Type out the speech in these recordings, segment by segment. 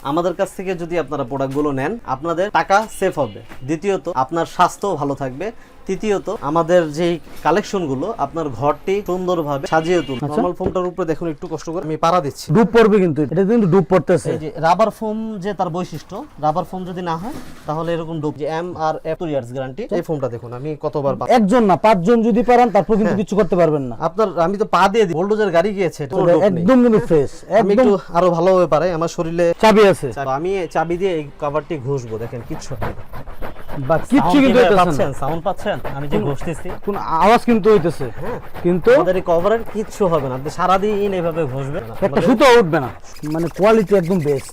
আমাদের কাছ থেকে যদি আপনারা প্রোডাক্টগুলো নেন আপনাদের টাকা সেভ হবে। দ্বিতীয়ত আপনার স্বাস্থ্য ভালো থাকবে। তৃতীয়ত আমাদের যেই কালেকশনগুলো আপনার ঘরটি সুন্দরভাবে সাজিয়ে তুলবে নর্মাল ফোমটার উপরে দেখুন একটু কষ্ট করে আমি পাড়া দিচ্ছি। ডুব পড়বে কিন্তু এটা কিন্তু ডুব পড়তেছে। এই যে রাবার ফোম যে তার বৈশিষ্ট্য রাবার ফোম যদি না হয় তাহলে এরকম ডুব যে M R F years guarantee এই ফোমটা দেখুন আমি কতবার একজন না পাঁচজন যদি পারেন তারপর কিন্তু হ্যাঁ। কিছু করতে পারবেন না। আপনার আমি তো পা দিয়ে দিই বোল্ডোজের গাড়ি গিয়েছে। একদম কিন্তু ফ্রেশ একদম আরও ভালোভাবে পারে আমার শরীরে চাবি আছে? চাবি- আমি চাবি দিয়ে এই কভারটি ঘষবো দেখেন কিচ্ছু হবে না বা কিচ্ছু কিন্তু পাচ্ছেন? সাউন্ড পাচ্ছেন? আমি যে ঘষতেছি। কোন আওয়াজ কিন্তু হইতেছে। হ্যাঁ। কিন্তু আমাদের এই কভারের কিচ্ছু হবে না। আপনি সারাদিন এইভাবে ঘষবেন একটা সুতো উঠবে না। মানে কোয়ালিটি একদম বেস্ট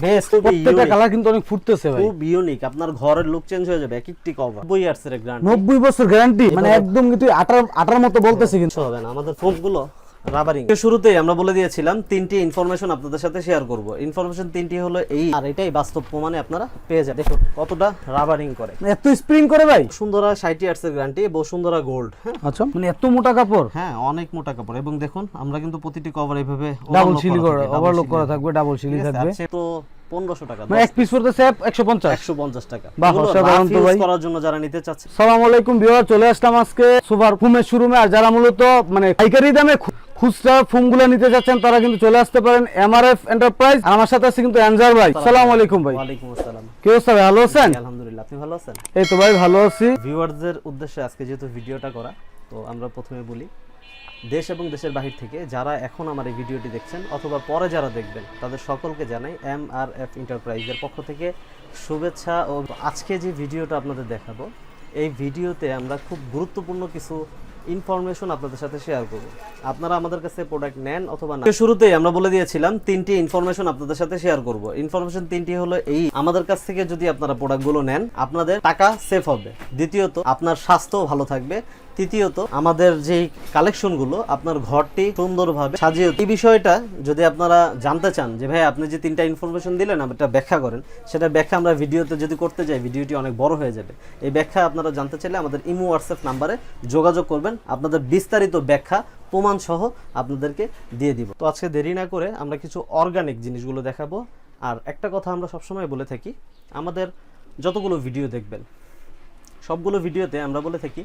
বেশ প্রত্যেকটা কালার কিন্তু অনেক ফুটতেছে ভাই। খুব ইউনিক আপনার ঘরের লুক চেঞ্জ হয়ে যাবে। এক একটি কভার বই ইয়ার্স এর গ্রান্ড নব্বই বছর গ্যারান্টি মানে একদম কিন্তু আটার আটার মতো বলতেছে কিন্তু। হবে না। আমাদের ফোনগুলো রাবারিং শুরুতেই আমরা বলে দিয়েছিলাম তিনটি ইনফরমেশন আপনাদের সাথে শেয়ার করব। ইনফরমেশন তিনটি হলো এই আর এটাই বাস্তব প্রমাণে আপনারা পেয়ে যাবেন। দেখুন কতটা রাবারিং করে। এত স্প্রিং করে ভাই? সুন্দরা ষাট ইয়ার্স এর গ্যারান্টি বসুন্ধরা গোল্ড হ্যাঁ? আচ্ছা। মানে এত মোটা কাপড়? হ্যাঁ অনেক মোটা কাপড়। এবং দেখুন আমরা কিন্তু প্রতিটি কভার এইভাবে ডাবল সিলি করা করা ওভারলোক করা থাকবে ডাবল সিলি থাকবে। তো পনেরোশো টাকা মানে এক পিস পড়তেছে একশো পঞ্চাশ। একশো পঞ্চাশ টাকা। করার জন্য যারা নিতে চাচ্ছে। সালাম আলাইকুম বিওয়ার চলে আসলাম আজকে সুপার ফুমের শোরুমে আর যারা মূলত মানে পাইকারি দামে খুচরা ফুমগুলো নিতে যাচ্ছেন তারা কিন্তু চলে আসতে পারেন এমআরএফ এন্টারপ্রাইজ আমার সাথে আছে কিন্তু অ্যানজার ভাই। সালাম আলাইকুম। ভাই। ওয়ালাইকুম আসসালাম। কি অবস্থা ভাই? ভালো আছেন? আলহামদুলিল্লাহ। আপনি ভালো আছেন? এই তো ভাই ভালো আছি। ভিউয়ারদের উদ্দেশ্যে আজকে যেহেতু ভিডিওটা করা তো আমরা প্রথমে বলি দেশ এবং দেশের বাহির থেকে যারা এখন আমার এই ভিডিওটি দেখছেন অথবা পরে যারা দেখবেন তাদের সকলকে জানাই এম আর এফ এন্টারপ্রাইজের পক্ষ থেকে শুভেচ্ছা ও আজকে যে ভিডিওটা আপনাদের দেখাবো এই ভিডিওতে আমরা খুব গুরুত্বপূর্ণ কিছু ইনফরমেশন আপনাদের সাথে শেয়ার করব। আপনারা আমাদের কাছে প্রোডাক্ট নেন অথবা না। শুরুতেই আমরা বলে দিয়েছিলাম, তিনটি ইনফরমেশন আপনাদের সাথে শেয়ার করব। ইনফরমেশন তিনটি হলো এই, আমাদের কাছ থেকে যদি আপনারা প্রোডাক্টগুলো নেন, আপনাদের টাকা সেফ হবে। দ্বিতীয়ত, আপনার স্বাস্থ্য ভালো থাকবে। তৃতীয়ত, আমাদের যেই কালেকশনগুলো, আপনার ঘরটি সুন্দরভাবে সাজিয়ে এই বিষয়টা যদি আপনারা জানতে চান, যে ভাই আপনি যে তিনটা ইনফরমেশন দিলেন এটা ব্যাখ্যা করেন। সেটা ব্যাখ্যা আমরা ভিডিওতে যদি করতে যাই, ভিডিওটি অনেক বড় হয়ে যাবে। এই ব্যাখ্যা আপনারা জানতে চাইলে আমাদের ইমো হোয়াটসঅ্যাপ নাম্বারে যোগাযোগ করবেন। আপনাদের বিস্তারিত ব্যাখ্যা প্রমাণ সহ আপনাদেরকে দিয়ে দিব। তো আজকে দেরি না করে আমরা কিছু অর্গানিক জিনিসগুলো দেখাবো। আর একটা কথা আমরা সবসময় বলে থাকি, আমাদের যতগুলো ভিডিও দেখবেন সবগুলো ভিডিওতে আমরা বলে থাকি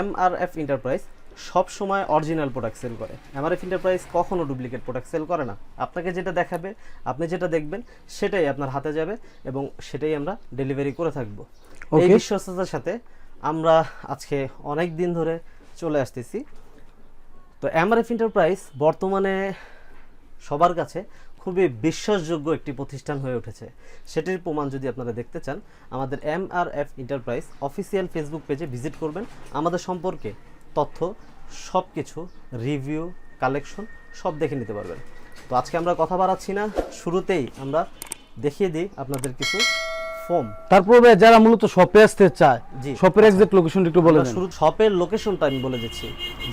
এম আর এফ এন্টারপ্রাইজ সব সময় অরিজিনাল প্রোডাক্ট সেল করে। এম আর এফ এন্টারপ্রাইজ কখনো ডুপ্লিকেট প্রোডাক্ট সেল করে না। আপনাকে যেটা দেখাবে আপনি যেটা দেখবেন সেটাই আপনার হাতে যাবে এবং সেটাই আমরা ডেলিভারি করে থাকব। এই বিশ্বস্ততার সাথে আমরা আজকে অনেক দিন ধরে চলে আসতেছি। তো এমআরএফ এন্টারপ্রাইজ বর্তমানে সবার কাছে খুবই বিশ্বাসযোগ্য একটি প্রতিষ্ঠান হয়ে উঠেছে। সেটির প্রমাণ যদি আপনারা দেখতে চান আমাদের M R F enterprise official Facebook পেজে ভিজিট করবেন। আমাদের সম্পর্কে তথ্য সব কিছু রিভিউ কালেকশন সব দেখে নিতে পারবেন। তো আজকে আমরা কথা বাড়াচ্ছি না। শুরুতেই আমরা দেখিয়ে দিই আপনাদের কিছু ফর্ম তারপর যারা মূলত শপে আসতে চায় জি। শপের এক্সাক্ট লোকেশনটা একটু বলে শুরু শপের লোকেশনটা আমি বলে দিচ্ছি।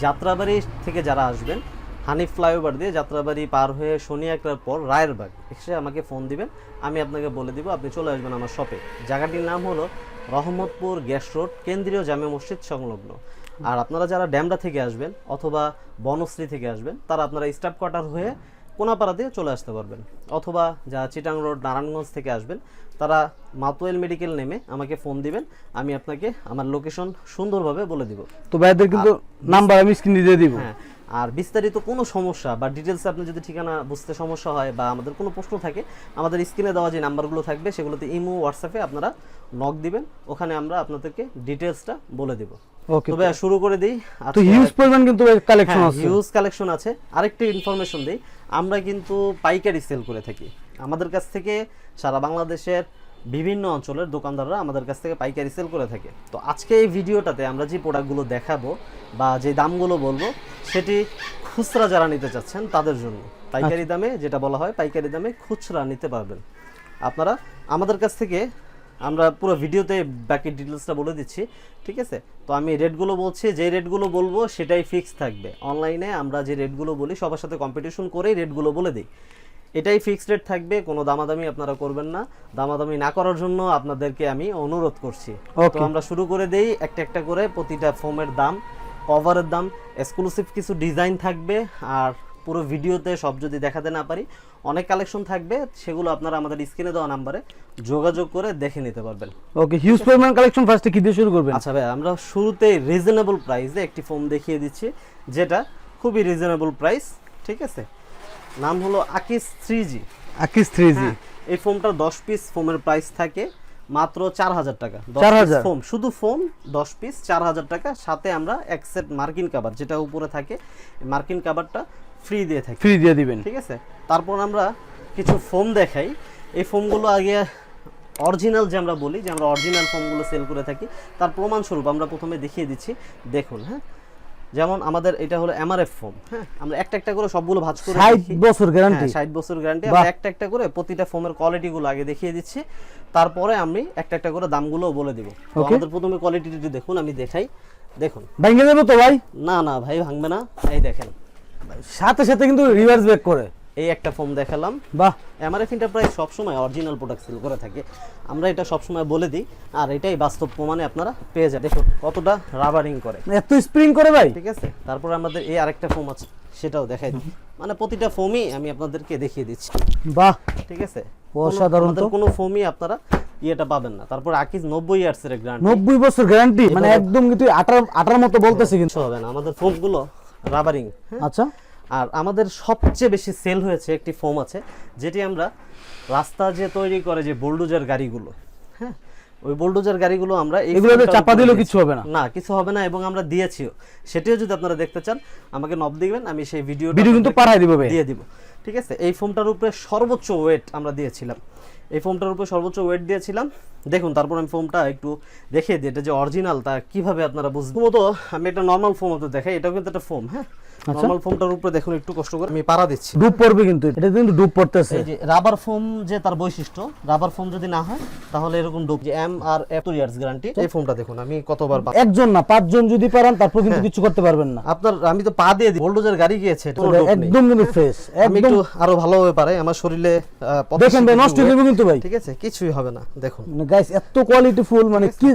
যাত্রাবাড়ি থেকে যারা আসবেন হানিফ ফ্লাইওভার দিয়ে যাত্রাবাড়ি পার হয়ে শনি একটার পর রায়েরবাগ। এসে আমাকে ফোন দিবেন আমি আপনাকে বলে দিব আপনি চলে আসবেন আমার শপে। জায়গাটির নাম হলো রহমতপুর গ্যাস রোড কেন্দ্রীয় জামে মসজিদ সংলগ্ন। আর আপনারা যারা ড্যামরা থেকে আসবেন অথবা বনশ্রী থেকে আসবেন তারা আপনারা স্টাফ কোয়ার্টার হয়ে কোনাপাড়া দিয়ে চলে আসতে পারবেন। অথবা যারা চিটাং রোড নারায়ণগঞ্জ থেকে আসবেন তারা মাতুয়েল মেডিকেল নেমে আমাকে ফোন দিবেন আমি আপনাকে আমার লোকেশন সুন্দরভাবে বলে দিব। তো ভাইদের কিন্তু নাম্বার আমি স্ক্রিনে দিয়ে দিব। হ্যাঁ আর বিস্তারিত কোনো সমস্যা বা ডিটেলসে আপনি যদি ঠিকানা বুঝতে সমস্যা হয় বা আমাদের কোনো প্রশ্ন থাকে আমাদের স্ক্রিনে দেওয়া যে নাম্বারগুলো থাকবে সেগুলোতে ইমো হোয়াটসঅ্যাপে আপনারা নক দিবেন। ওখানে আমরা আপনাদেরকে ডিটেলসটা বলে দিব। ওকে তবে শুরু করে দিই। তো হিউজ পরিমাণ কিন্তু কালেকশন আছে। হিউজ কালেকশন আছে। আরেকটি ইনফরমেশন দিই। আমরা কিন্তু পাইকারি সেল করে থাকি। আমাদের কাছ থেকে সারা বাংলাদেশের বিভিন্ন অঞ্চলের দোকানদাররা আমাদের কাছ থেকে পাইকারি সেল করে থাকে। তো আজকে এই ভিডিওটাতে আমরা যে প্রোডাক্টগুলো দেখাবো বা যে দামগুলো বলব সেটি খুচরা যারা নিতে চাচ্ছেন তাদের জন্য। পাইকারি দামে যেটা বলা হয় পাইকারি দামে খুচরা নিতে পারবেন। আপনারা আমাদের কাছ থেকে আমরা পুরো ভিডিওতে বাকি ডিটেলসটা বলে দিচ্ছি ঠিক আছে? তো আমি রেটগুলো বলছি যে রেটগুলো বলব সেটাই ফিক্স থাকবে। অনলাইনে আমরা যে রেটগুলো বলি সবার সাথে কম্পিটিশন করেই রেটগুলো বলে দিই। এটাই ফিক্সড রেট থাকবে কোনো দামাদামি আপনারা করবেন না। দামাদামি না করার জন্য আপনাদেরকে আমি অনুরোধ করছি। তো আমরা শুরু করে দেই একটা একটা করে প্রতিটা ফোমের দাম কভারের দাম এক্সক্লুসিভ কিছু ডিজাইন থাকবে আর পুরো ভিডিওতে সব যদি দেখাতে না পারি অনেক কালেকশন থাকবে সেগুলো আপনারা আমাদের স্ক্রিনে দেওয়া নাম্বারে যোগাযোগ করে দেখে নিতে পারবেন। ওকে হিউজ পরিমাণ কালেকশন ফার্স্টে কি দিয়ে শুরু করবেন? আচ্ছা ভাই আমরা শুরুতেই রিজনেবল প্রাইসে একটি ফোন দেখিয়ে দিচ্ছি যেটা খুবই রিজনেবল প্রাইস ঠিক আছে? নাম হলো আকিস থ্রি জি আকিস থ্রি জি এই ফোনটার দশ পিস ফোমের প্রাইস থাকে মাত্র চার হাজার টাকা। 4,000 ফোম শুধু ফোম দশ পিস চার হাজার টাকা। সাথে আমরা এক সেট মার্কিন কাভার যেটা উপরে থাকে মার্কিন কাবারটা ফ্রি দিয়ে থাকি। ফ্রি দিয়ে দিবেন। ঠিক আছে? তারপর আমরা কিছু ফোম দেখাই। এই ফোমগুলো আগে অরিজিনাল যে আমরা বলি যে আমরা অরিজিনাল ফোমগুলো সেল করে থাকি তার প্রমাণস্বরূপ আমরা প্রথমে দেখিয়ে দিচ্ছি। দেখুন হ্যাঁ? যেমন আমাদের এটা হলো এমআরএফ ফোম হ্যাঁ? আমরা একটা একটা করে সবগুলো ভাঁজ করে ষাট দেখি। বছর গ্যারান্টি হ্যাঁ, ষাট বছর গ্যারান্টি আমরা একটা একটা করে প্রতিটা ফোমের কোয়ালিটি গুলো আগে দেখিয়ে দিচ্ছি। তারপরে আমি একটা একটা করে দামগুলো বলে দিব। আমাদের প্রথমে কোয়ালিটিটি দেখুন আমি দেখাই। দেখুন। ভেঙে দেবো তো ভাই? না না ভাই ভাঙবে না। এই দেখেন। সাথে সাথে কিন্তু রিভার্স ব্যাক করে। এই একটা ফোম দেখালাম। বাহ। এমআরএফ এন্টারপ্রাইজ সবসময় অরিজিনাল প্রোডাক্ট সেল করে থাকে। আমরা এটা সবসময় বলে দিই আর এটাই বাস্তব প্রমাণে আপনারা পেয়ে যাবেন। দেখুন কতটা রাবারিং করে। এত স্প্রিং করে ভাই। ঠিক আছে? তারপরে আমাদের এই আরেকটা ফোম আছে সেটাও দেখাই দিই। মানে প্রতিটা ফোমই আমি আপনাদেরকে দেখিয়ে দিচ্ছি। বাহ। ঠিক আছে? অসাধারণ। কোনো ফোমই আপনারা ইয়েটা পাবেন না। তারপর আকিজ নব্বই ইয়ার্স এর গ্রান্ট নব্বই বছর গ্যারান্টি মানে একদম কিন্তু আটার আটার মতো বলতেছে কিন্তু। কিছু হবে না। আমাদের ফোমগুলো রাবারিং আচ্ছা। আর আমাদের সবচেয়ে বেশি সেল হয়েছে একটি ফোম আছে যেটি আমরা রাস্তা যে তৈরি করে যে বোল্ডোজার গাড়িগুলো হ্যাঁ? ওই বোল্ডোজার গাড়িগুলো আমরা এগুলোতে চাপা দিলেও কিছু হবে না। না কিছু হবে না এবং আমরা দিয়েছিও। সেটিও যদি আপনারা দেখতে চান আমাকে নব দিবেন আমি সেই ভিডিও ভিডিও কিন্তু পাঠাই দিবে দিয়ে দিব। ঠিক আছে? এই ফোমটার উপরে সর্বোচ্চ ওয়েট আমরা দিয়েছিলাম। এই ফোমটার উপরে সর্বোচ্চ ওয়েট দিয়েছিলাম। দেখুন তারপর আমি ফোমটা একটু দেখিয়ে দিই এটা যে অরিজিনাল তা কীভাবে আপনারা বুঝবেন মতো আমি একটা নর্মাল ফোম তো দেখাই এটাও কিন্তু একটা ফোম হ্যাঁ। নর্মাল ফোমটার উপরে দেখুন একটু কষ্ট করে আমি পাড়া দিচ্ছি। ডুব পড়বে কিন্তু এটা কিন্তু ডুব পড়তেছে। এই যে রাবার ফোম যে তার বৈশিষ্ট্য রাবার ফোম যদি না হয় তাহলে এরকম ডুব যে M R F years guarantee এই ফোমটা দেখুন আমি কতবার একজন না পাঁচজন যদি পারেন তারপর হ্যাঁ। কিন্তু কিছু করতে পারবেন না। আপনার আমি তো পা দিয়ে দিই বোল্ডোজার গাড়ি গিয়েছে। একদম কিন্তু ফ্রেশ একদম আরও ভালোভাবে পারে আমার শরীরে দেখেন ভাই নষ্ট হয়ে কিন্তু ভাই। ঠিক আছে কিছুই হবে না দেখুন। মানে গাইস এত কোয়ালিটি ফুল মানে কি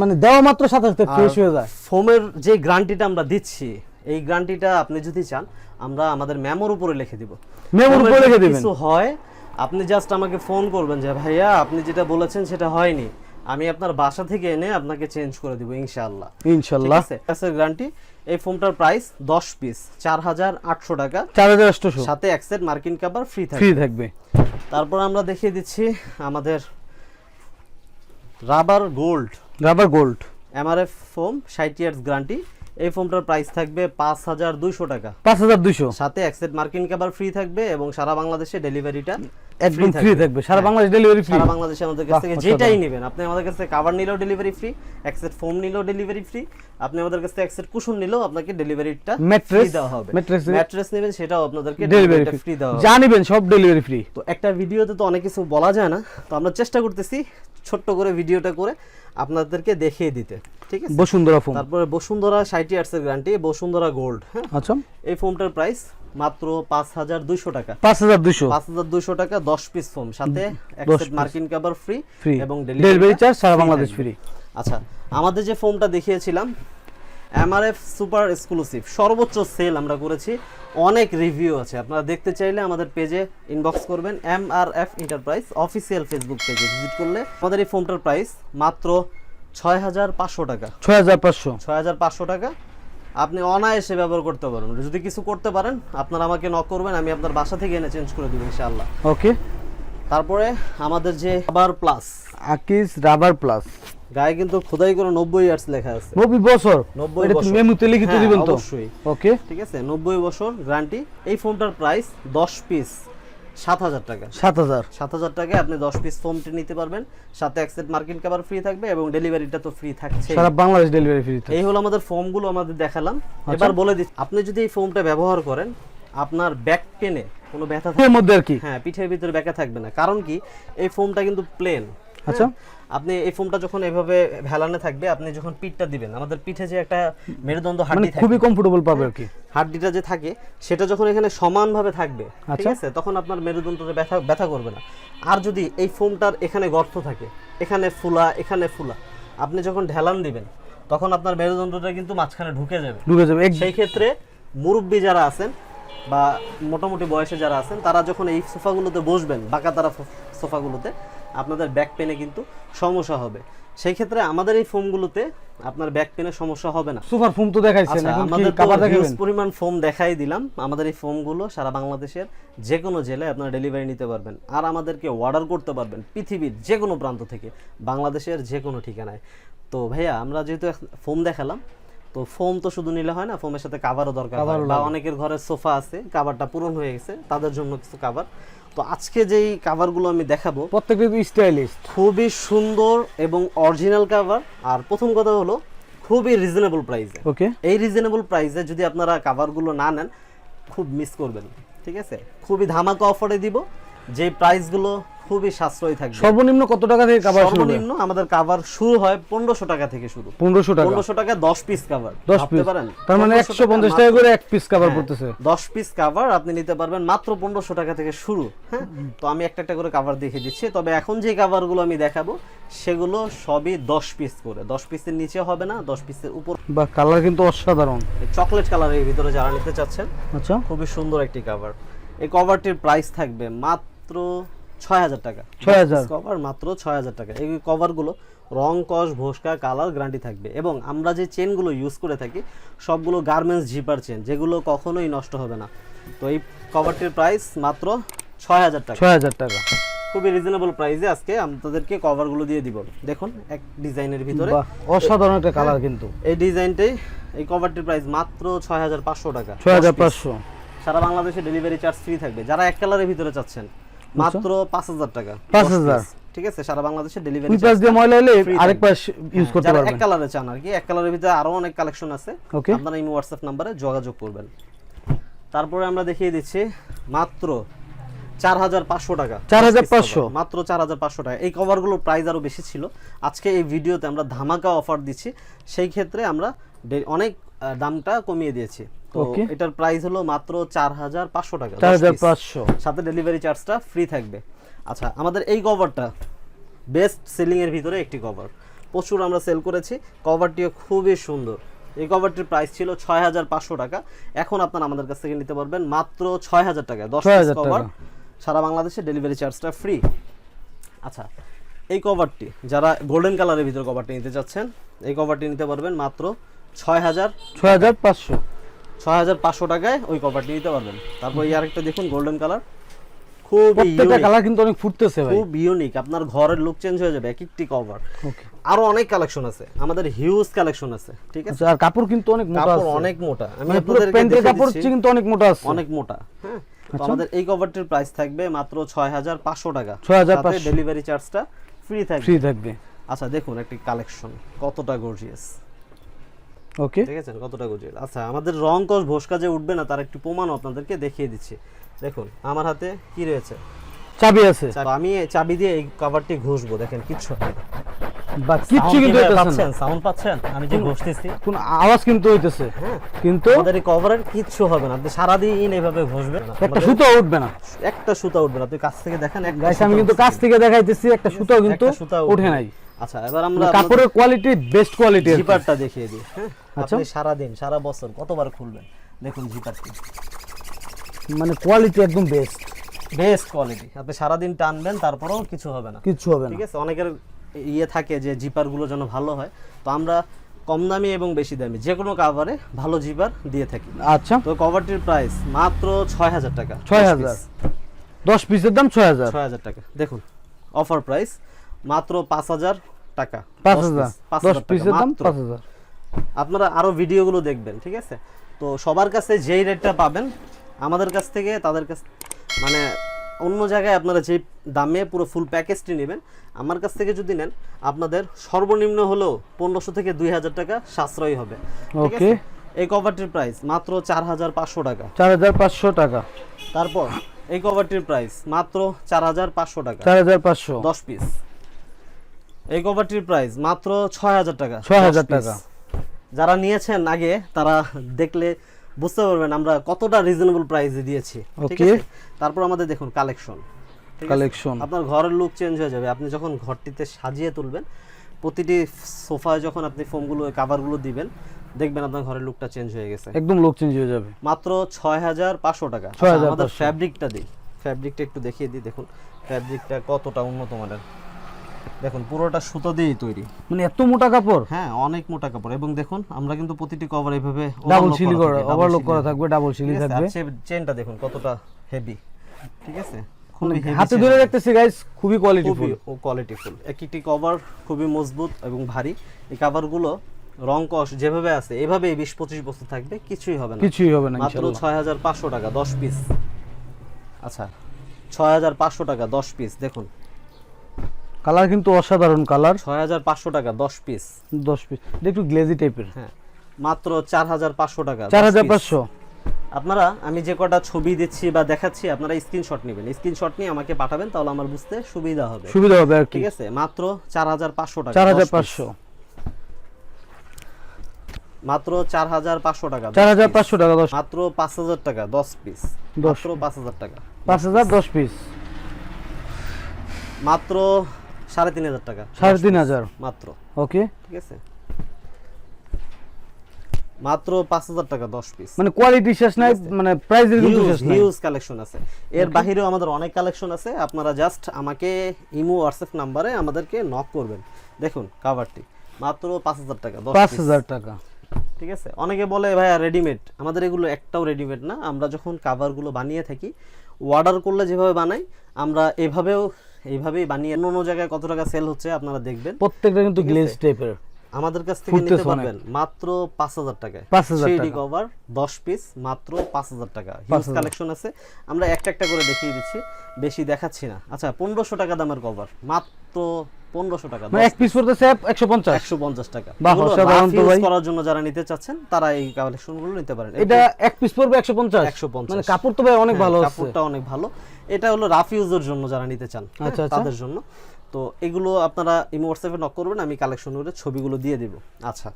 মানে দেওয়া মাত্র সাথে সাথে ফ্রেশ হয়ে যায়। ফোমের যে গ্যারান্টিটা আমরা দিচ্ছি এই গ্যারান্টিটা আপনি যদি চান আমরা আমাদের মেমোর উপরে লিখে দিব। মেমোর উপরে লিখে দিবেন। কিছু হয় আপনি জাস্ট আমাকে ফোন করবেন যে ভাইয়া আপনি যেটা বলেছেন সেটা হয়নি। আমি আপনার বাসা থেকে এনে আপনাকে চেঞ্জ করে দিব ইনশাআল্লাহ। ইনশাআল্লাহ। ইনশাল্লাহ গ্যারান্টি এই ফোনটার প্রাইস দশ পিস চার হাজার আটশো টাকা। চার হাজার আটশোশো সাথে এক সেট মার্কিন কাভার ফ্রি ফ্রি থাকবে। থাকবে। তারপর আমরা দেখিয়ে দিচ্ছি আমাদের rubber gold rubber gold MRF foam ষাট ইয়ার্স গ্যারান্টি এই ফোনটার প্রাইস থাকবে পাঁচ হাজার দুইশো টাকা। পাঁচ হাজার দুইশো? সাথে এক সেট মার্কিন কাভার ফ্রি থাকবে এবং সারা বাংলাদেশে ডেলিভারিটা একদম ফ্রি থাকবে। সারা বাংলাদেশ ডেলিভারি ফ্রি সারা বাংলাদেশে আমাদের কাছ থেকে যেটাই নেবেন আপনি আমাদের কাছ থেকে কাভার নিলেও ডেলিভারি ফ্রি এক সেট ফোম নিলেও ডেলিভারি ফ্রি আপনি আমাদের কাছ থেকে এক সেট কুশন নিলেও আপনাকে ডেলিভারিটা ফ্রি দেওয়া হবে। Mattress- ম্যাট্রেস নেবেন সেটাও আপনাদেরকে ডেলিভারি ফ্রি দেওয়া হবে। জানিবেন সব ডেলিভারি ফ্রি তো একটা ভিডিওতে তো অনেক কিছু বলা যায় না তো আমরা চেষ্টা করতেছি ছোট্ট করে ভিডিওটা করে আপনাদেরকে দেখিয়ে দিতে। ঠিক আছে? বসুন্ধরা তারপরে বসুন্ধরা গ্যারান্টি বসুন্ধরা গোল্ড হ্যাঁ? আচ্ছা। এই ফোমটার প্রাইস মাত্র পাঁচ হাজার দুইশো টাকা। পাঁচ হাজার দুইশো? পাঁচ হাজার দুইশো টাকা দশ পিস ফোম সাথে এক 10 সেট piece। মার্কিন কাভার ফ্রি ফ্রি এবং ডেলিভারি চার্জ সারা বাংলাদেশ ফ্রি আচ্ছা আমাদের যে ফোমটা দেখিয়েছিলাম এমআরএফ সুপার এক্সক্লুসিভ সর্বোচ্চ সেল আমরা করেছি। অনেক রিভিউ আছে। আপনারা দেখতে চাইলে আমাদের পেজে ইনবক্স করবেন। M R F enterprise official Facebook পেজে ভিজিট করলে আমাদের এই ফোনটার প্রাইস মাত্র ছয় হাজার পাঁচশো টাকা। ছয় হাজার পাঁচশো। ছয় হাজার পাঁচশো টাকা। আপনি অনায়াসে ব্যবহার করতে পারেন যদি কিছু করতে পারেন আপনারা আমাকে নক করবেন আমি আপনার বাসা থেকে এনে চেঞ্জ করে দেবো ইনশাআল্লাহ। ওকে। তারপরে আমাদের যে আবার প্লাস আকিস রাবার প্লাস গায়ে কিন্তু খোদাই করে নব্বই ইয়ার্স লেখা আছে। নব্বই বছর? 90 এটা। মেমুতে লিখিত হ্যাঁ, দিবেন তো? অবশ্যই। ওকে। ঠিক আছে নব্বই বছর গ্যারান্টি এই ফোনটার প্রাইস দশ পিস সাত হাজার টাকা। সাত হাজার। সাত হাজার টাকায় আপনি দশ পিস ফোমটি নিতে পারবেন। সাথে এক সেট মার্কিন কাবার ফ্রি থাকবে এবং ডেলিভারিটা তো ফ্রি থাকছে। সারা বাংলাদেশ ডেলিভারি ফ্রি এই হলো আমাদের ফোমগুলো আমাদের দেখালাম। আচ্ছা। এবার বলে দিচ্ছি আপনি যদি এই ফোমটা ব্যবহার করেন আপনার ব্যাক পেনে কোনো ব্যথা থাকবে মধ্যে আর কি? হ্যাঁ পিঠের ভিতরে ব্যাকা থাকবে না। কারণ কি এই ফোমটা কিন্তু প্লেন আচ্ছা। আপনি এই ফোমটা যখন এভাবে ভেলানে থাকবে আপনি যখন পিঠটা দিবেন আমাদের পিঠে যে একটা মেরুদণ্ড মানে হাড্ডি থাকে। খুবই কমফোর্টেবল পাবে আর কি। হাড্ডিটা যে থাকে সেটা যখন এখানে সমানভাবে থাকবে ঠিক আচ্ছা। আছে তখন আপনার মেরুদণ্ডটা ব্যথা ব্যথা করবে না। আর যদি এই ফোমটার এখানে গর্ত থাকে এখানে ফুলা এখানে ফুলা আপনি যখন ঢেলান দিবেন তখন আপনার মেরুদণ্ডটা কিন্তু মাঝখানে ঢুকে যাবে। ঢুকে যাবে সেই ক্ষেত্রে মুরব্বী যারা আছেন বা মোটামুটি বয়সে যারা আছেন তারা যখন এই সোফাগুলোতে বসবেন বাঁকা তারা সোফাগুলোতে আপনাদের ব্যাক পেনে কিন্তু সমস্যা হবে। সেই ক্ষেত্রে আমাদের এই ফোমগুলোতে আপনার ব্যাক পেনের সমস্যা হবে না। সুপার ফোম তো দেখাইছেন আচ্ছা এখন কি আমাদের তো কাভার দেখাবেন? পরিমাণ ফোম দেখাই দিলাম। আমাদের এই ফোমগুলো সারা বাংলাদেশের যে কোনো জেলায় আপনারা ডেলিভারি নিতে পারবেন। আর আমাদেরকে অর্ডার করতে পারবেন পৃথিবীর যে কোনো প্রান্ত থেকে বাংলাদেশের যে কোনো ঠিকানায়। তো ভাইয়া আমরা যেহেতু ফোম দেখালাম তো ফোম তো শুধু নিলে হয় না ফোমের সাথে কাভারও দরকার বা অনেকের ঘরে সোফা আছে কাভারটা পূরণ হয়ে গেছে তাদের জন্য কিছু কাভার তো আজকে যেই কাভারগুলো আমি দেখাবো প্রত্যেকটা স্টাইলিশ খুবই সুন্দর এবং অরিজিনাল কাভার আর প্রথম কথা হলো খুবই রিজনেবল প্রাইসে ওকে এই রিজনেবল প্রাইসে যদি আপনারা কাভারগুলো না নেন খুব মিস করবেন। ঠিক আছে? খুবই ধামাকা অফারে দিব। যে প্রাইসগুলো খুবই সাশ্রয়ী থাকবে। সর্বনিম্ন কত টাকা থেকে কাভার শুরু সর্বনিম্ন আমাদের কাভার শুরু হয় পনেরোশো টাকা থেকে শুরু। পনেরোশো টাকা। পনেরোশো টাকা দশ পিস কাভার দশ পিস পারেন? তার মানে 1500 একশো পঞ্চাশ টাকা করে এক পিস কাভার পড়তেছে। দশ পিস কাভার আপনি নিতে পারবেন মাত্র পনেরোশো টাকা থেকে শুরু। হ্যাঁ তো আমি একটা একটা করে কাভার দেখে দিচ্ছি। তবে এখন যে কাভারগুলো আমি দেখাবো সেগুলো সবই দশ পিস করে। দশ পিসের নিচে হবে না দশ পিসের উপর। বা কালার কিন্তু অসাধারণ। চকলেট কালারের ভিতরে যারা নিতে চাচ্ছেন আচ্ছা। খুবই সুন্দর একটি কভার এই কভারটির প্রাইস থাকবে মাত্র ছয় হাজার টাকা। 6,000 কভার মাত্র ছয় হাজার টাকা। এই কভারগুলো রং কস ভোসকা কালার গ্যারান্টি থাকবে। এবং আমরা যে চেনগুলো ইউজ করে থাকি সবগুলো গার্মেন্টস জিপার চেন যেগুলো কখনোই নষ্ট হবে না। তো এই কভারটির প্রাইস মাত্র ছয় হাজার টাকা। ছয় হাজার টাকা। খুবই রিজনেবল প্রাইসে আজকে আপনাদেরকে কভারগুলো দিয়ে দিব। দেখুন এক ডিজাইনের ভিতরে। অসাধারণ একটা কালার কিন্তু। এই ডিজাইনটাই এই কভারটির প্রাইস মাত্র ছয় হাজার পাঁচশো টাকা। ছয় হাজার পাঁচশো। সারা বাংলাদেশে ডেলিভারি চার্জ ফ্রি থাকবে। যারা এক কালারের ভিতরে চাচ্ছেন মাত্র পাঁচ হাজার টাকা 5,000 দশ piece। ঠিক আছে সারা বাংলাদেশে ডেলিভারি দুই পাশ দিয়ে ময়লা এলে আরেক পাশ ইউজ করতে যারা এক কালারে চান আর কি এক কালারের ভিতরে আরও অনেক কালেকশন আছে। আপনারা এই হোয়াটসঅ্যাপ নাম্বারে যোগাযোগ করবেন। তারপরে আমরা দেখিয়ে দিচ্ছি মাত্র চার হাজার পাঁচশো টাকা। 4,500 cover, মাত্র চার হাজার পাঁচশো টাকা। এই কভারগুলোর প্রাইস আরও বেশি ছিল। আজকে এই ভিডিওতে আমরা ধামাকা অফার দিচ্ছি। সেই ক্ষেত্রে আমরা অনেক দামটা কমিয়ে দিয়েছি। তো এটার প্রাইস হলো মাত্র চার হাজার পাঁচশো টাকা চার হাজার পাঁচশো। সাথে ডেলিভারি চার্জটা ফ্রি থাকবে। আচ্ছা আমাদের এই কভারটা বেস্ট সেলিং এর ভিতরে একটি কভার প্রচুর আমরা সেল করেছি কভারটিও খুবই সুন্দর। এই কভারটির প্রাইস ছিল ছয় হাজার পাঁচশো টাকা। এখন আপনারা আমাদের কাছ থেকে নিতে পারবেন মাত্র ছয় হাজার টাকা দশ 6,000 কভার। সারা বাংলাদেশে ডেলিভারি চার্জটা ফ্রি আচ্ছা এই কভারটি যারা গোল্ডেন কালারের ভিতরে কভারটি নিতে চাচ্ছেন এই কভারটি নিতে পারবেন মাত্র ছয় হাজার ছয় হাজার পাঁচশো। ছয় হাজার পাঁচশো টাকায় ওই কভারটি নিতে পারবেন। তারপর এই আরেকটা দেখুন গোল্ডেন কালার খুব প্রত্যেকটা কালার কিন্তু অনেক ফুটতেছে ভাই। খুব ইউনিক আপনার ঘরের লুক চেঞ্জ হয়ে যাবে এক একটি কভার আরও অনেক কালেকশন আছে। আমাদের হিউজ কালেকশন আছে ঠিক আছে? আচ্ছা আর কাপড় কিন্তু অনেক মোটা কাপড় অনেক মোটা। আমি মানে প্যান্টের কাপড় কিন্তু অনেক মোটা আছে। অনেক মোটা হ্যাঁ? আমাদের এই কভারটির প্রাইস থাকবে মাত্র ছয় হাজার পাঁচশো টাকা। 6,500 ডেলিভারি চার্জটা ফ্রি থাকবে। ফ্রি থাকবে। আচ্ছা দেখুন একটি কালেকশন কতটা গর্জিয়াস ওকে ঠিক আছে? কতটা গর্জিয়াস আচ্ছা আমাদের রং কস ভোসকা যে উঠবে না তার একটি প্রমাণ আপনাদেরকে দেখিয়ে দিচ্ছি। দেখুন আমার হাতে কি রয়েছে? চাবি আছে। আমি চাবি দিয়ে এই কভারটি ঘষবো দেখেন কিচ্ছু হবে না। বা কিচ্ছু কিন্তু পাচ্ছেন? সাউন্ড পাচ্ছেন? আমি যে ঘষতেছি। কোন আওয়াজ কিন্তু হইতেছে। হ্যাঁ। কিন্তু আমাদের এই কভারের কিচ্ছু হবে না। আপনি সারাদিন এইভাবে ঘষবেন। একটা সুতো উঠবে না। একটা সুতা উঠবে না। আপনি কাছ থেকে দেখেন একটা গাইস আমি কিন্তু কাছ থেকে দেখাইতেছি একটা সুতো কিন্তু সুতা উঠে নাই। আচ্ছা এবার আমরা কাপড়ের কোয়ালিটি বেস্ট কোয়ালিটি জিপারটা দেখিয়ে দিই হ্যাঁ? আচ্ছা। আপনি সারাদিন সারা বছর কতবার খুলবেন? দেখুন জিপারটি। মানে কোয়ালিটি একদম বেস্ট বেস্ট কোয়ালিটি আপনি সারাদিন টানবেন তারপরেও কিছু হবে না। কিচ্ছু হবে না। ঠিক আছে? অনেকের ইয়ে থাকে যে জিপারগুলো যেন ভালো হয়। তো আমরা কম দামি এবং বেশি দামি যে কোনো কাভারে ভালো জিপার দিয়ে থাকি। আচ্ছা। তো কভারটির প্রাইস মাত্র ছয় হাজার টাকা ছয় হাজার। দশ পিসের দাম ছয় হাজার। ছয় হাজার টাকা। দেখুন অফার প্রাইস মাত্র পাঁচ হাজার টাকা। পাঁচ হাজার? দশ পিসের দাম পাঁচ হাজার। আপনারা আরও ভিডিওগুলো দেখবেন ঠিক আছে? তো সবার কাছে যেই রেটটা পাবেন আমাদের কাছ থেকে তাদের কাছ মানে অন্য জায়গায় আপনারা যে দামে পুরো ফুল প্যাকেজটি নেবেন আমার কাছ থেকে যদি নেন আপনাদের সর্বনিম্ন হলেও পনেরোশো থেকে দুই হাজার টাকা সাশ্রয়ী হবে ওকে। এই কভারটির প্রাইস মাত্র চার হাজার পাঁচশো টাকা। চার হাজার পাঁচশো টাকা। তারপর এই কভারটির প্রাইস মাত্র চার হাজার পাঁচশো টাকা। চার হাজার পাঁচশো। দশ পিস। এই কভারটির প্রাইস মাত্র ছয় হাজার টাকা। 6,000 10 piece। টাকা। যারা নিয়েছেন আগে তারা দেখলে বুঝতে পারবেন আমরা কতটা রিজনেবল প্রাইসে দিয়েছি. আছে? তারপর আমাদের দেখুন কালেকশন কালেকশন আপনার ঘরের লুক চেঞ্জ হয়ে যাবে। আপনি যখন ঘরটিতে সাজিয়ে তুলবেন প্রতিটি সোফায় যখন আপনি ফোমগুলো কাভারগুলো দিবেন দেখবেন আপনার ঘরের লুকটা চেঞ্জ হয়ে গেছে। একদম লোক চেঞ্জ হয়ে যাবে। মাত্র ছয় হাজার পাঁচশো টাকা। আচ্ছা, 6,500 আমাদের ফ্যাব্রিকটা দিই। ফ্যাব্রিকটা একটু দেখিয়ে দিই দেখুন। ফ্যাব্রিকটা কতটা উন্নত মানের। দেখুন পুরোটা সুতো দিয়েই তৈরি। মানে এত মোটা কাপড়? হ্যাঁ অনেক মোটা কাপড়। এবং দেখুন আমরা কিন্তু প্রতিটি কভার এইভাবে ডাবল সিলি করা ওভারলোক করা। থাকবে ডাবল সিলি থাকবে। চেনটা দেখুন কতটা হেভি ঠিক আছে? হাতে ধরে দেখতেছি গাইস খুবই কোয়ালিটিফুল খুবই কোয়ালিটিফুল এক একটি কভার খুবই মজবুত এবং ভারী। এই কভারগুলো রং কস যেভাবে আছে এভাবে বিশ পঁচিশ বছর থাকবে কিছুই হবে না। কিছুই হবে না মাত্র ছয় হাজার পাঁচশো টাকা দশ পিস আচ্ছা ছয় হাজার পাঁচশো টাকা দশ পিস দেখুন কালার কিন্তু অসাধারণ কালার। ছয় হাজার পাঁচশো টাকা দশ পিস 10 পিস একটু গ্লেজি টাইপের হ্যাঁ মাত্র চার হাজার পাঁচশো টাকা 10 4500 piece। আপনারা আমি যে কটা ছবি দিচ্ছি বা দেখাচ্ছি আপনারা স্ক্রিনশট নেবেন। স্ক্রিনশট নিয়ে আমাকে পাঠাবেন তাহলে আমার বুঝতে সুবিধা হবে। সুবিধা হবে আর ঠিক আছে? মাত্র চার হাজার পাঁচশো টাকা 10 piece। 4500 মাত্র চার হাজার পাঁচশো টাকা 10 4500 টাকা 10 মাত্র পাঁচ হাজার টাকা দশ পিস মাত্র পাঁচ হাজার টাকা। 5000 10 পিস মাত্র সাড়ে তিন হাজার টাকা। 3500 মাত্র। ওকে। ঠিক আছে? মাত্র পাঁচ হাজার টাকা দশ পিস মানে কোয়ালিটি শেষ নাই মানে নাই। হিউজ কালেকশন আছে। এর বাহিরেও আমাদের অনেক কালেকশন আছে। আপনারা জাস্ট আমাকে ইমো হোয়াটসঅ্যাপ নাম্বারে আমাদেরকে নক করবেন। দেখুন কাভারটি মাত্র পাঁচ হাজার টাকা দশ piece। 5000 টাকা। ঠিক আছে? অনেকে বলে ভাইয়া রেডিমেড আমাদের এগুলো একটাও রেডিমেড না। আমরা যখন কাভারগুলো বানিয়ে থাকি অর্ডার করলে যেভাবে বানাই আমরা এভাবেও এইভাবেই বানিয়ে অন্য জায়গায় কত টাকা সেল হচ্ছে আপনারা দেখবেন। প্রত্যেকটা কিন্তু গ্লেজ টাইপের আমাদের কাছ থেকে নিতে পারবেন মাত্র পাঁচ হাজার টাকায়। 5,000 থ্রি টাকা। কভার দশ পিস মাত্র পাঁচ হাজার টাকা। হিউজ কালেকশন আছে। আমরা একটা একটা করে দেখিয়ে দিচ্ছি। বেশি দেখাচ্ছি না। আচ্ছা 1500 টাকা দামের কভার মাত্র পনেরোশো টাকা মানে এক পিস পড়তেছে 150 একশো পঞ্চাশ টাকা। বাহ, এগুলো অসাধারণ rough তো use ভাই। করার জন্য যারা নিতে চাচ্ছেন তারা এই কালেকশন নিতে পারেন। এটা এক পিস পড়বে 150 150 মানে কাপড় তো ভাই অনেক ভালো আছে। কাপড়টা অনেক ভালো। এটা হলো রাফ ইউজের জন্য যারা নিতে চান। তাদের জন্য। তো এগুলো আপনারা ইমো হোয়াটসঅ্যাপে নক করবেন আমি কালেকশন করে ছবিগুলো দিয়ে দিব। আচ্ছা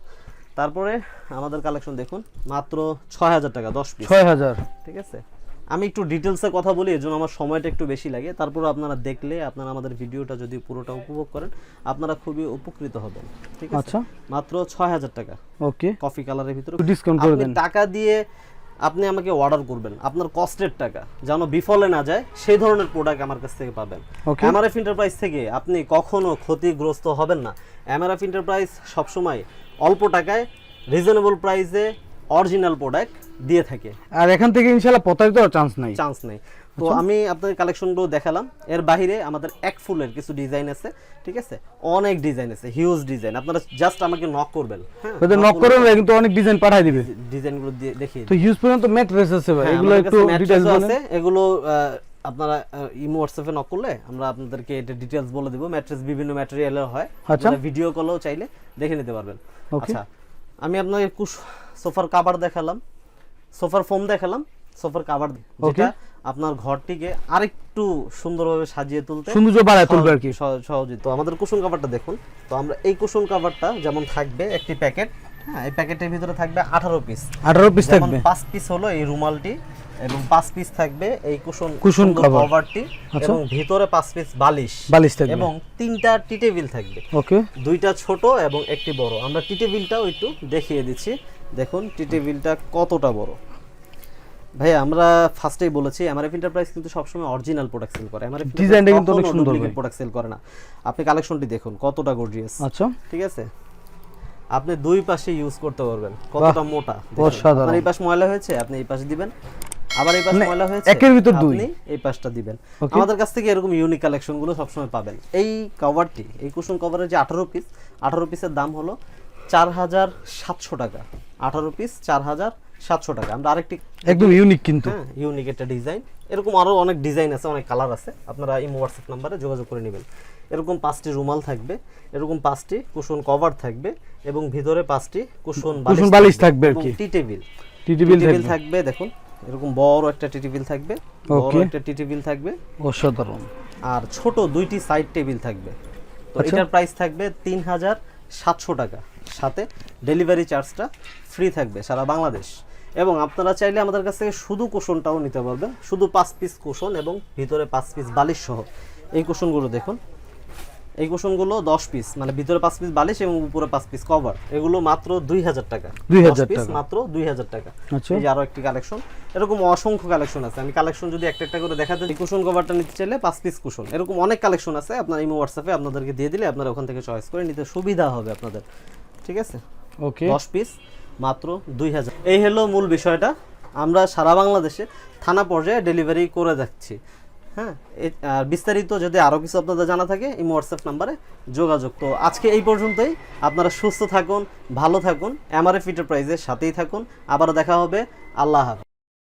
তারপরে আমাদের কালেকশন দেখুন মাত্র ছয় হাজার টাকা দশ পিস 6000 ঠিক আছে? আমি একটু ডিটেলসে কথা বলি এর জন্য আমার সময়টা একটু বেশি লাগে। তারপর আপনারা দেখলে আপনারা আমাদের ভিডিওটা যদি পুরোটা উপভোগ করেন আপনারা খুবই উপকৃত হবেন। ঠিক আছে? আচ্ছা। মাত্র ছয় হাজার টাকা। ওকে। কফি কালারের ভিতরে। ডিসকাউন্ট করে দেন। টাকা দিয়ে আপনি আমাকে অর্ডার করবেন। আপনার কস্টের টাকা যেন বিফলে না যায় সেই ধরনের প্রোডাক্ট আমার কাছ থেকে পাবেন. এমআরএফ এন্টারপ্রাইজ থেকে আপনি কখনো ক্ষতিগ্রস্ত হবেন না। এমআরএফ এন্টারপ্রাইজ সবসময় অল্প টাকায় রিজনেবল প্রাইসে অরিজিনাল প্রোডাক্ট দিয়ে থাকে। আর এখান থেকে ইনশাআল্লাহ প্রতারিত চান্স নাই। চান্স নেই। তো আচ্ছা। আমি আপনাদের কালেকশনগুলো দেখালাম। এর বাইরে আমাদের এক ফুলের কিছু ডিজাইন আছে ঠিক আছে? অনেক ডিজাইন আছে হিউজ ডিজাইন আপনারা জাস্ট আমাকে নক করবেন হ্যাঁ? নক করে ওরা কিন্তু অনেক ডিজাইন পাঠাই দিবে। ডিজাইনগুলো দিয়ে দেখিয়ে তো হিউজ পর্যন্ত ম্যাট্রেস আছে ভাই হ্যাঁ, এগুলো একটু ডিটেইলস আছে। এগুলো আপনারা ইমো হোয়াটসঅ্যাপে নক করলে আমরা আপনাদেরকে এটা ডিটেইলস বলে দিব। ম্যাট্রেস বিভিন্ন ম্যাটেরিয়ালের হয়। আচ্ছা। ভিডিও কলও চাইলে দেখে নিতে পারবেন। আচ্ছা আমি আপনাকে কুশ সোফার কাভার দেখালাম। সোফার ফোম দেখালাম সোফার কাভার যেটা আপনার ঘরটিকে আরেকটু সুন্দরভাবে সাজিয়ে তুলতে সৌন্দর্য বাড়ায় তুলবে আর কি। সহ- সহজে। তো আমাদের কুশন কাভারটা দেখুন। তো আমরা এই কুশন কাভারটা যেমন থাকবে একটি প্যাকেট হ্যাঁ এই প্যাকেটের ভিতরে থাকবে আঠারো পিস 18 পিস থাকবে। পাঁচ পিস হলো এই রুমালটি এবং পাঁচ পিস থাকবে এই কুশন কুশন। কভারটি। এবং ভিতরে পাঁচ পিস বালিশ। বালিশ থাকবে। এবং তিনটা টি টেবিল থাকবে। ওকে দুইটা ছোট এবং একটি বড়। আমরা টি টেবিলটাও একটু দেখিয়ে দিচ্ছি। দেখুন টি টেবিলটা কতটা বড়। ভাই আমরা ফার্স্টেই বলেছি এমআরএফ এন্টারপ্রাইজ কিন্তু সবসময় অরিজিনাল প্রোডাক্ট সেল করে। এমআরএফ Designটা কিন্তু অনেক সুন্দর। প্রোডাক্ট সেল করে না। আপনি কালেকশনটি দেখুন কতটা গর্জিয়াস আচ্ছা। ঠিক আছে? আপনি দুই পাশে ইউজ করতে পারবেন কতটা মোটা। অসাধারণ। এই পাশ ময়লা হয়েছে আপনি এই পাশে দিবেন। আবার এই পাশ মানে ময়লা হয়েছে একের ভিতর দুই। এই পাশটা দিবেন। আমাদের কাছ থেকে এরকম ইউনিক কালেকশনগুলো সবসময় পাবেন। এই কভারটি এই কুশন কভারের যে আঠারো পিস আঠারো পিসের দাম হলো চার হাজার সাতশো টাকা। আঠারো পিস চার হাজার সাতশো টাকা। আমরা আরেকটি একদম ইউনিক কিন্তু। হ্যাঁ ইউনিক একটা ডিজাইন এরকম আরও অনেক ডিজাইন আছে অনেক কালার আছে। আপনারা এই হোয়াটসঅ্যাপ নাম্বারে যোগাযোগ করে নেবেন। এরকম পাঁচটি রুমাল থাকবে এরকম পাঁচটি কুশন কভার থাকবে এবং ভিতরে পাঁচটি কুশন কুশন বালিশ থাকবে। আর কি। Tea table tea table table থাকবে। থাকবে দেখুন এরকম বড় একটা টি টেবিল থাকবে। বড় একটা টি টেবিল থাকবে। অসাধারণ। আর ছোট দুইটি সাইড টেবিল থাকবে। তো আচ্ছা। এটার প্রাইস থাকবে তিন হাজার সাতশো টাকা। সাথে ডেলিভারি চার্জটা ফ্রি থাকবে সারা বাংলাদেশ। এবং আপনারা চাইলে আমাদের কাছ থেকে শুধু কুশনটাও নিতে পারবেন। শুধু পাঁচ পিস কুশন এবং ভিতরে পাঁচ পিস বালিশ সহ। এই কুশনগুলো দেখুন। এই কুশনগুলো দশ পিস মানে ভিতরে পাঁচ পিস বালিশ এবং উপরে পাঁচ পিস কভার এগুলো মাত্র দুই হাজার টাকা। দুই হাজার পিস মাত্র দুই হাজার টাকা। আচ্ছা। এই যে আরও একটি কালেকশন এরকম অসংখ্য কালেকশন আছে। আমি কালেকশন যদি একটা একটা করে দেখাতে এই কুশন কভারটা নিতে চাইলে পাঁচ পিস কুশন। এরকম অনেক কালেকশন আছে। আপনার ইমো হোয়াটসঅ্যাপে আপনাদেরকে দিয়ে দিলে আপনারা ওখান থেকে চয়েস করে নিতে সুবিধা হবে আপনাদের। ঠিক আছে? ওকে দশ পিস মাত্র দুই হাজার। এই হলো মূল বিষয়টা। আমরা সারা বাংলাদেশে থানা পর্যায়ে ডেলিভারি করে যাচ্ছি। হ্যাঁ বিস্তারিত যদি আরও কিছু আপনাদের জানা থাকে এই হোয়াটসঅ্যাপ নাম্বারে যোগাযোগ। তো আজকে এই পর্যন্তই। আপনারা সুস্থ থাকুন ভালো থাকুন এমআরএফ এন্টারপ্রাইজের সাথেই থাকুন। আবার দেখা হবে। আল্লাহ হাফেজ।